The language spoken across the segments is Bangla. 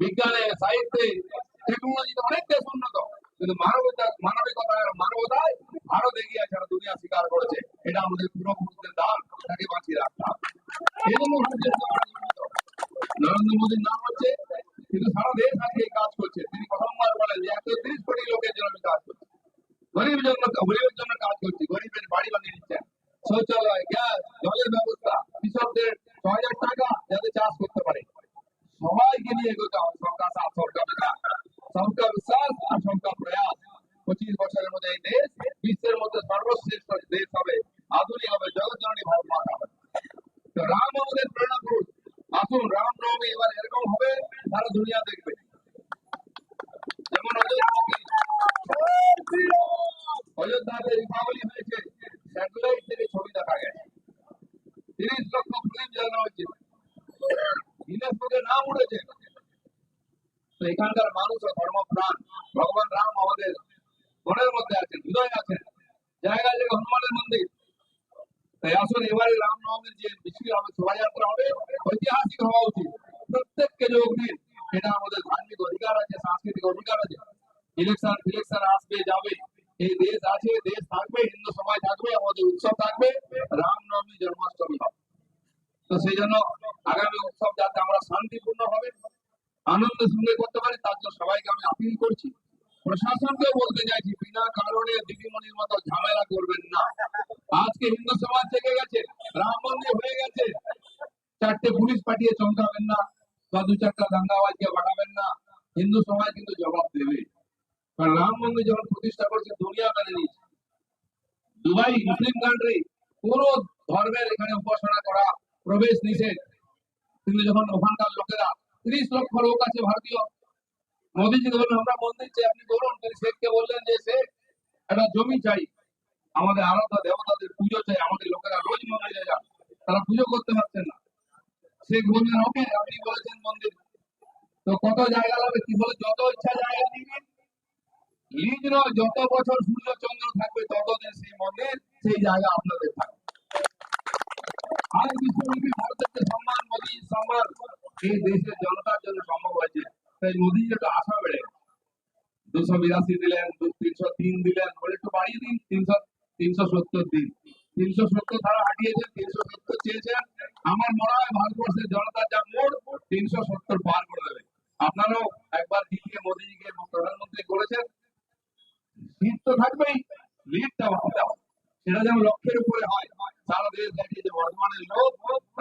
বিজ্ঞানে, সাহিত্যে টেকনোলজিতে অনেক দেশ উন্নত। কিন্তু মানবতা মানবিকতা মানবতায় ভারত এগিয়ে আছে দুনিয়া স্বীকার করেছে। এটা আমাদের পূর্বপুরুষদের দান, তাকে বাঁচিয়ে। নরেন্দ্র মোদীর নাম হচ্ছে, কিন্তু সারা দেশ আজকে এই কাজ করছে। তিনি প্রথমবার বলেন যে একশো তিরিশ কোটি লোকের জন্য আমি কাজ করছি। গরিবের জন্য গরিবের জন্য কাজ করছি। গরিবের বাড়ি বানিয়ে দিচ্ছেন। শৌচালয়, গ্যাস, জলের ব্যবস্থা কৃষকদের ছ হাজার টাকা যাতে চাষ করতে পারে সবাইকে নিয়ে এগোতে হবে সরকার সাথ সরকার বিকাশ সবকা বিশ্বাস আর সবকা প্রয়াস পঁচিশ বছরের মধ্যে এই দেশ বিশ্বের মধ্যে সর্বশ্রেষ্ঠ দেশ হবে আধুনিক হবে জগৎজননী ভারত মাতা হবে তো রাম আমাদের প্রেরণা পুরুষ আসুন রাম নবমী এবার এরকম হবে সারা দুনিয়া দেখবে যেমন অযোধ্যাতে দীপাবলি হয়েছে। স্যাটেলাইট থেকে ছবি দেখা গেছে তিরিশ লক্ষ ফিল্ম জ্বালানো হচ্ছে গিনেস নাম উঠেছে। তো এখানকার মানুষ ও ধর্মপ্রাণ। ভগবান রাম আমাদের মনের মধ্যে আছেন, হৃদয় আছেন। জায়গায় জায়গায় হনুমানের মন্দির। তাই আসুন, এবারে রামনবমীর যে মিছিল হবে, শোভাযাত্রা হবে, ঐতিহাসিক হওয়া উচিত। প্রত্যেককে যোগ দিন, এটা আমাদের ধার্মিক অধিকার আছে, সাংস্কৃতিক অধিকার আছে। ইলেকশন ইলেকশন আসবে, যাবে। এই দেশ আছে, দেশ থাকবে, হিন্দু সমাজ থাকবে, আমাদের উৎসব থাকবে, রামনবমী জন্মাষ্টমী হবে। তো সেই জন্য আগামী উৎসব যাতে আমরা শান্তিপূর্ণ হবে আনন্দের সঙ্গে করতে পারি, তার জন্য সবাইকে আমি আপিল করছি। প্রশাসনকে বলতে চাইছি, বিনা কারণে দিদিমণির মতো ঝামেলা করবেন না। আজকে হিন্দু সমাজ থেকে গেছে, রাম মন্দির হয়ে গেছে। চারটে পুলিশ পাঠিয়ে চমকাবেন না, বা দু চারটা দাঙ্গাবাজকে বাড়াবেন না। হিন্দু সমাজ কিন্তু জবাব দেবে। কারণ রাম মন্দির যখন প্রতিষ্ঠা করছে, দুনিয়া মেনে নিয়েছে। দুবাই মুসলিম কান্ট্রি কোন ধর্মের এখানে উপাসনা করা, প্রবেশ নিষেধ। কিন্তু যখন ওখানকার লোকেরা ত্রিশ লক্ষ লোক আছে ভারতীয়। মোদীজি বললেন, আমরা মন্দির চাই। আপনি বলুন তিনি শেখকে বললেন যে শেখ একটা জমি চাই। আমাদের আরাধ্যা দেবতাদের পুজো চাই, আমাদের লোকেরা রোজ মন্দিরে যান। তারা পুজো করতে পারছেন না। শেখ বললেন, ওকে, আপনি বলেছেন মন্দির। তো কত জায়গা লাগবে? কি বলে, যত ইচ্ছা জায়গা দিবেন লিজ যত বছর সূর্য চন্দ্র থাকবে, ততদিন সেই মন্দির, সেই জায়গা আপনাদের থাকবে। আজ বিশ্বব্যাপী ভারতের এই দেশের জনতার জন্য সম্ভব হয়েছে। তাই একটু আশা বেড়ে দুশো বিরাশি দিলেন তিনশো তিন দিলেন একটু বাড়িয়ে দিন, তিনশো তিনশো সত্তর দিন। তিনশো সত্তর হাঁটিয়েছেন, তিনশো সত্তর চেয়েছেন। আমার মনে হয় ভারতবর্ষের জনতার যা মোড়, তিনশো সত্তর পার করে দেবে। আপনারাও একবার দিল্লি মোদীজিকে প্রধানমন্ত্রী করেছেন। লিড তো থাকবেই লিডটা হবে। সেটা যেন লক্ষ্যের উপরে হয়। সারা দেশ দেখে যে বর্তমানে লোক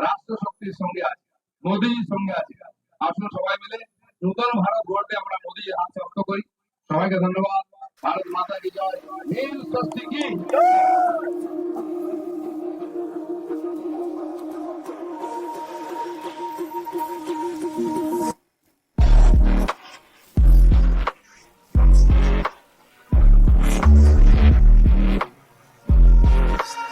রাষ্ট্র শক্তির সঙ্গে আছে। মোদীর সঙ্গে আছে। আসুন সবাই মিলে নূতন ভারত গড়তে আমরা মোদীর হাতে অর্থ করি। সবাইকে ধন্যবাদ। ভারত মাতা কি জয়। হিন্দ স্বস্তি কি?